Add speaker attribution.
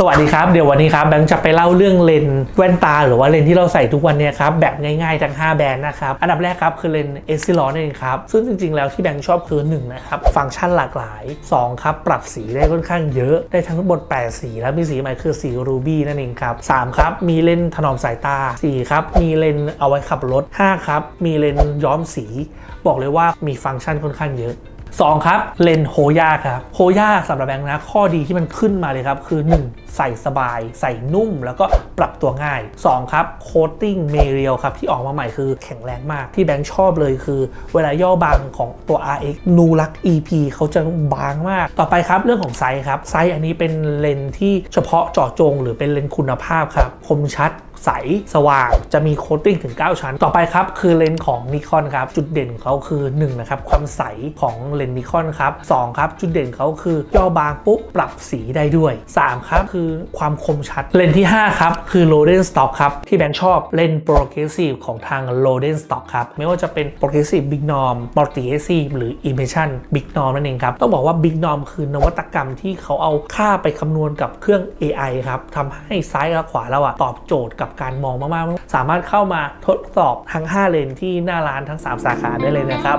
Speaker 1: สวัสดีครับเดี๋ยววันนี้ครับแบงค์จะไปเล่าเรื่องเลนส์แว่นตา หรือว่าเลนส์ที่เราใส่ทุกวันเนี่ยครับแบบง่ายๆทั้ง 5 แบรนด์นะครับอันดับแรกครับคือเลนส์เอซิลอนนั่เองครับซึ่งจริงๆแล้วที่แบงค์ชอบคือ1นะครับฟังก์ชันหลากหลาย 2 ครับ ปรับสีได้ค่อนข้างเยอะได้ทั้งหมด8สีแล้วมีสีใหม่คือสีรูบี้นั่นเองครับ3ครับมีเลนส์ถนอมสายตา4ครับมีเลนส์เอาไว้ขับรถ5ครับมีเลนส์ย้อมสี บอกเลยว่ามีฟังก์ชันค่อนข้างเยอะ2 ครับ เลนโฮย่าครับโฮย่าสำหรับแบงค์นะ ข้อดีที่มันขึ้นมาเลยครับ คือ 1 ใส่สบาย ใส่นุ่มแล้วก็ปรับตัวง่าย 2 ครับโคตติ้งเมเรียลครับ ที่ออกมาใหม่คือแข็งแรงมากที่แบงค์ชอบเลยคือ เวลาย่อบางของตัว RX นูรัก EP เขาจะบางมาก ต่อไปครับเรื่องของไซส์ครับไซส์อันนี้เป็นเลนที่เฉพาะเจาะจง หรือเป็นเลนคุณภาพครับคมชัด ใสสว่างจะมีโคตติ้งถึง 9 ชั้น ต่อไปครับ คือเลนส์ของนิคอนครับ จุดเด่นของเขาคือ1นะครับความใสของเลนส์นิคอนครับ2ครับจุดเด่นเขาคือย่อบางปุ๊บปรับสีได้ด้วย 3 ครับ คือความคมชัดเลนส์ที่ 5 ครับ คือ r o d e n Stock ครับ ที่แบงค์ชอบเลนส์ Progressive ของทาง r o d e n Stock ครับ ไม่ว่าจะเป็น Progressive Big Norm Multi AC หรือ Immersion Big Norm นั่นเองครับ ต้องบอกว่า Big Norm คือนวัตกรรมที่เขาเอาค่าไปคำนวณกับเครื่อง AI ครับทำให้ซ้ายและขวาเราอะตอบโจทย์กับกับการมองมากๆ สามารถเข้ามาทดสอบทั้ง 5 เลนที่หน้าร้านทั้ง 3 สาขาได้เลยนะครับ